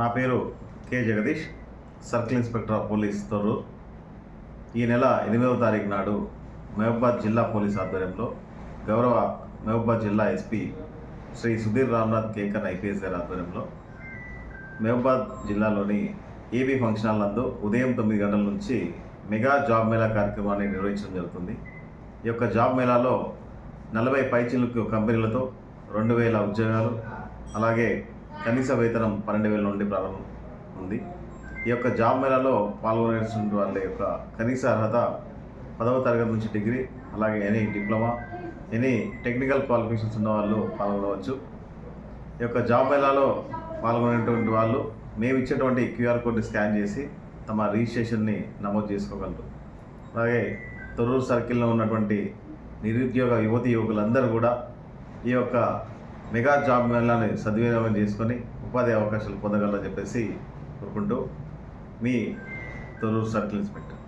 నా పేరు K Jagadish circle inspector of police Thorrur. ఈ నెల ఎనిమిదవ తారీఖు నాడు మహబూబాద్ జిల్లా పోలీస్ ఆధ్వర్యంలో గౌరవ మహబూబాద్ జిల్లా ఎస్పీ శ్రీ సుధీర్ రామ్నాథ్ కేకర్ ఐపీఎస్ గారి ఆధ్వర్యంలో మహబూబాద్ జిల్లాలోని ఏబీ ఫంక్షన్ హాల్ నందు ఉదయం తొమ్మిది గంటల నుంచి మెగా జాబ్ మేళా కార్యక్రమాన్ని నిర్వహించడం జరుగుతుంది. ఈ యొక్క జాబ్ మేళాలో నలభై పైచిలుకు కంపెనీలతో రెండు వేల ఉద్యోగాలు అలాగే కనీస వేతనం పన్నెండు వేల నుండి ప్రారంభం ఉంది. ఈ యొక్క జాబ్ మేళాలో పాల్గొనేటువంటి వాళ్ళ యొక్క కనీస అర్హత పదవ తరగతి నుంచి డిగ్రీ అలాగే any diploma any technical qualifications ఉన్న వాళ్ళు పాల్గొనవచ్చు. ఈ యొక్క జాబ్ మేళాలో పాల్గొనేటువంటి వాళ్ళు మేము ఇచ్చేటువంటి క్యూఆర్ కోడ్ని స్కాన్ చేసి తమ రిజిస్ట్రేషన్ని నమోదు చేసుకోగలరు. అలాగే తొర్రూరు సర్కిల్లో ఉన్నటువంటి నిరుద్యోగ యువతి యువకులందరూ కూడా ఈ యొక్క మెగా జాబ్ మేళాని సద్వినియోగం చేసుకొని ఉపాధి అవకాశాలు పొందగలని చెప్పేసి కోరుకుంటూ మీ తొలూరు సర్కిల్ ఇన్స్పెక్టర్